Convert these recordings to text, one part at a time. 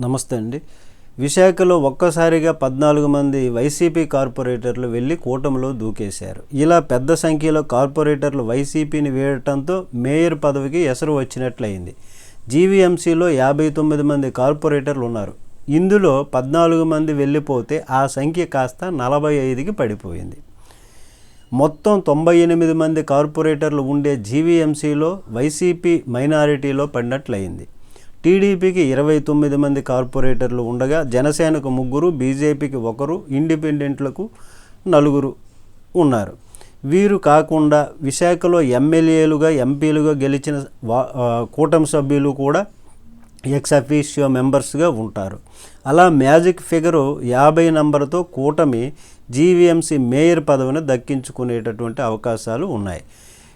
నమస్తే అండి. విశాఖలో ఒక్కసారిగా పద్నాలుగు మంది వైసీపీ కార్పొరేటర్లు వెళ్ళి కూటమిలో దూకేశారు. ఇలా పెద్ద సంఖ్యలో కార్పొరేటర్లు వైసీపీని వేయటంతో మేయర్ పదవికి ఎసరు వచ్చినట్లయింది. జీవీఎంసీలో యాభై తొమ్మిది మంది కార్పొరేటర్లు ఉన్నారు. ఇందులో పద్నాలుగు మంది వెళ్ళిపోతే ఆ సంఖ్య కాస్త నలభై ఐదుకి పడిపోయింది. మొత్తం తొంభై ఎనిమిది మంది కార్పొరేటర్లు ఉండే జీవీఎంసీలో వైసీపీ మైనారిటీలో పడినట్లయింది. టీడీపీకి ఇరవై తొమ్మిది మంది కార్పొరేటర్లు ఉండగా జనసేనకు ముగ్గురు బీజేపీకి ఒకరు ఇండిపెండెంట్లకు నలుగురు ఉన్నారు. వీరు కాకుండా విశాఖలో ఎమ్మెల్యేలుగా ఎంపీలుగా గెలిచిన వా కూటమి సభ్యులు కూడా ఎక్స్ అఫీషియో మెంబర్స్గా ఉంటారు. అలా మ్యాజిక్ ఫిగరు యాభై నంబర్తో కూటమి జీవీఎంసీ మేయర్ పదవిని దక్కించుకునేటటువంటి అవకాశాలు ఉన్నాయి.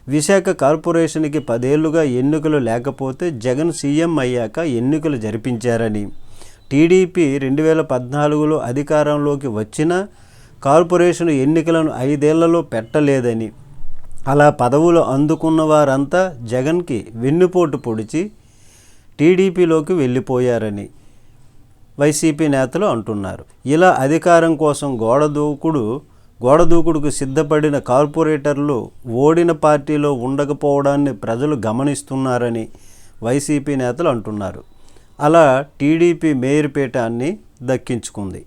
విశాఖ కార్పొరేషన్కి పదేళ్ళుగా ఎన్నికలు లేకపోతే జగన్ సీఎం అయ్యాక ఎన్నికలు జరిపించారని. టీడీపీ రెండు వేల పద్నాలుగులో అధికారంలోకి వచ్చిన కార్పొరేషన్ ఎన్నికలను ఐదేళ్ళలో పెట్టలేదని. అలా పదవులు అందుకున్న వారంతా జగన్కి వెన్నుపోటు పొడిచి టీడీపీలోకి వెళ్ళిపోయారని వైసీపీ నేతలు అంటున్నారు. ఇలా అధికారం కోసం గోడ దూకుడు గోడదూకుడుకు సిద్ధపడిన కార్పొరేటర్లు ఓడిన పార్టీలో ఉండకపోవడాన్ని ప్రజలు గమనిస్తున్నారని వైసీపీ నేతలు అంటున్నారు. అలా టీడీపీ మేయర్ పీఠాన్ని దక్కించుకుంది.